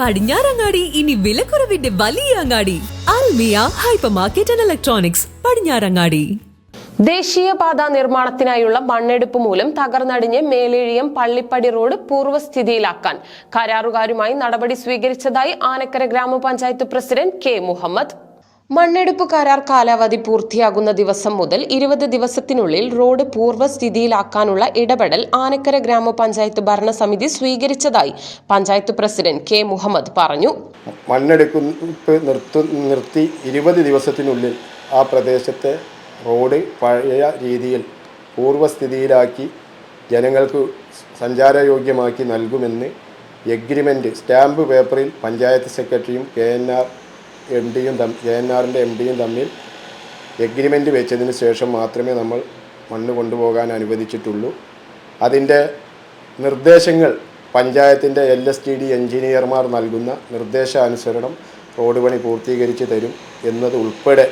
പടിഞ്ഞാറങ്ങാടി ഇനി വിലക്കുറവിന്റെ വലിയ അങ്ങാടി. Almiya hyper market and electronics Padinjarangadi. ദേശീയപാത നിർമ്മാണത്തിനായുള്ള മണ്ണെടുപ്പ് മൂലം തകർന്നടിഞ്ഞ് മേലേഴിയം പള്ളിപ്പടി റോഡ് പൂർവസ്ഥിതിയിലാക്കാൻ കരാറുകാരുമായി നടപടി സ്വീകരിച്ചതായി ആനക്കര ഗ്രാമപഞ്ചായത്ത് പ്രസിഡന്റ് കെ മുഹമ്മദ്. മണ്ണെടുപ്പ് കരാർ കാലാവധി പൂർത്തിയാകുന്ന ദിവസം മുതൽ ഇരുപത് ദിവസത്തിനുള്ളിൽ റോഡ് പൂർവസ്ഥിതിയിലാക്കാനുള്ള ഇടപെടൽ ആനക്കര ഗ്രാമപഞ്ചായത്ത് ഭരണസമിതി സ്വീകരിച്ചതായി പഞ്ചായത്ത് പ്രസിഡന്റ് കെ മുഹമ്മദ് പറഞ്ഞു. മണ്ണെടുപ്പ് നിർത്തി നിർത്തി ഇരുപത് ദിവസത്തിനുള്ളിൽ ആ പ്രദേശത്തെ റോഡ് പഴയ രീതിയിൽ പൂർവസ്ഥിതിയിലാക്കി ജനങ്ങൾക്ക് സഞ്ചാരയോഗ്യമാക്കി നൽകുമെന്ന് എഗ്രിമെന്റ് സ്റ്റാമ്പ് പേപ്പറിൽ പഞ്ചായത്ത് സെക്രട്ടറിയും കെ എൻ ആർ എം ഡിയും തമ്മിൽ ജെ എൻ ആറിന്റെ എം ഡിയും തമ്മിൽ എഗ്രിമെന്റ് വെച്ചതിന് ശേഷം മാത്രമേ നമ്മൾ മണ്ണ് കൊണ്ടുപോകാൻ അനുവദിച്ചിട്ടുള്ളൂ. അതിന്റെ നിർദ്ദേശങ്ങൾ പഞ്ചായത്തിന്റെ എൽ എസ് ടി ഡി എഞ്ചിനീയർമാർ നൽകുന്ന നിർദ്ദേശാനുസരണം റോഡ് പണി പൂർത്തീകരിച്ച് തരും എന്നത് ഉൾപ്പെടെ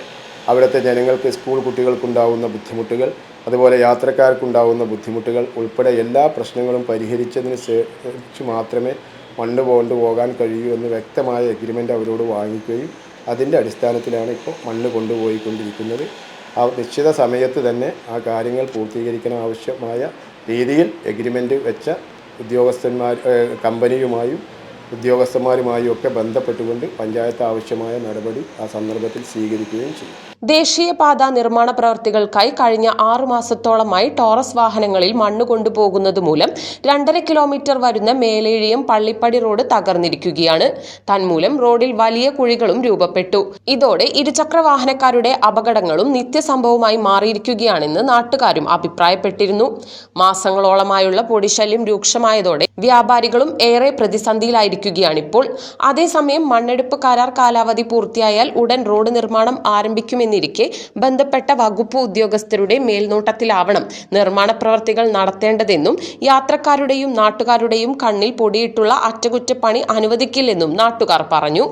അവിടുത്തെ ജനങ്ങൾക്ക് സ്കൂൾ കുട്ടികൾക്കുണ്ടാവുന്ന ബുദ്ധിമുട്ടുകൾ അതുപോലെ യാത്രക്കാർക്കുണ്ടാവുന്ന ബുദ്ധിമുട്ടുകൾ ഉൾപ്പെടെ എല്ലാ പ്രശ്നങ്ങളും പരിഹരിച്ചതിന് ശേഷം മാത്രമേ മണ്ണ് കൊണ്ടുപോകാൻ കഴിയൂ എന്ന് വ്യക്തമായ എഗ്രിമെന്റ് അവരോട് വാങ്ങിക്കുകയും അതിന്റെ അടിസ്ഥാനത്തിലാണ് ഇപ്പോൾ മണ്ണ് കൊണ്ടുപോയിക്കൊണ്ടിരിക്കുന്നത്. ആ നിശ്ചിത സമയത്ത് തന്നെ ആ കാര്യങ്ങൾ പൂർത്തീകരിക്കാൻ ആവശ്യമായ രീതിയിൽ എഗ്രിമെന്റ് വെച്ച ഉദ്യോഗസ്ഥന്മാർ കമ്പനിയുമായും ഉദ്യോഗസ്ഥന്മാരുമായും ഒക്കെ ബന്ധപ്പെട്ടുകൊണ്ട് പഞ്ചായത്ത് ആവശ്യമായ നടപടി ആ സന്ദർഭത്തിൽ സ്വീകരിക്കുകയും ചെയ്യും. ദേശീയപാത നിർമ്മാണ പ്രവർത്തികൾക്കായി കഴിഞ്ഞ ആറു മാസത്തോളമായി ടോറസ് വാഹനങ്ങളിൽ മണ്ണ് കൊണ്ടുപോകുന്നത് മൂലം രണ്ടര കിലോമീറ്റർ വരുന്ന മേലേഴിയം പള്ളിപ്പടി റോഡ് തകർന്നിരിക്കുകയാണ്. തന്മൂലം റോഡിൽ വലിയ കുഴികളും രൂപപ്പെട്ടു. ഇതോടെ ഇരുചക്ര വാഹനക്കാരുടെ അപകടങ്ങളും നിത്യസംഭവമായി മാറിയിരിക്കുകയാണെന്ന് നാട്ടുകാരും അഭിപ്രായപ്പെട്ടിരുന്നു. മാസങ്ങളോളമായുള്ള പൊടിശല്യം രൂക്ഷമായതോടെ വ്യാപാരികളും ഏറെ പ്രതിസന്ധിയിലായിരിക്കുകയാണിപ്പോൾ അതേസമയം മണ്ണെടുപ്പ് കരാർ കാലാവധി പൂർത്തിയായാൽ ഉടൻ റോഡ് നിർമ്മാണം ആരംഭിക്കുമെന്നിരിക്കെ ബന്ധപ്പെട്ട വകുപ്പ് ഉദ്യോഗസ്ഥരുടെ മേൽനോട്ടത്തിലാവണം. നിർമ്മാണ പ്രവർത്തികൾ നടത്തേണ്ടതെന്നും യാത്രക്കാരുടെയും നാട്ടുകാരുടെയും കണ്ണിൽ പൊടിയിട്ടുള്ള അറ്റകുറ്റപ്പണി അനുവദിക്കില്ലെന്നും നാട്ടുകാർ പറഞ്ഞു.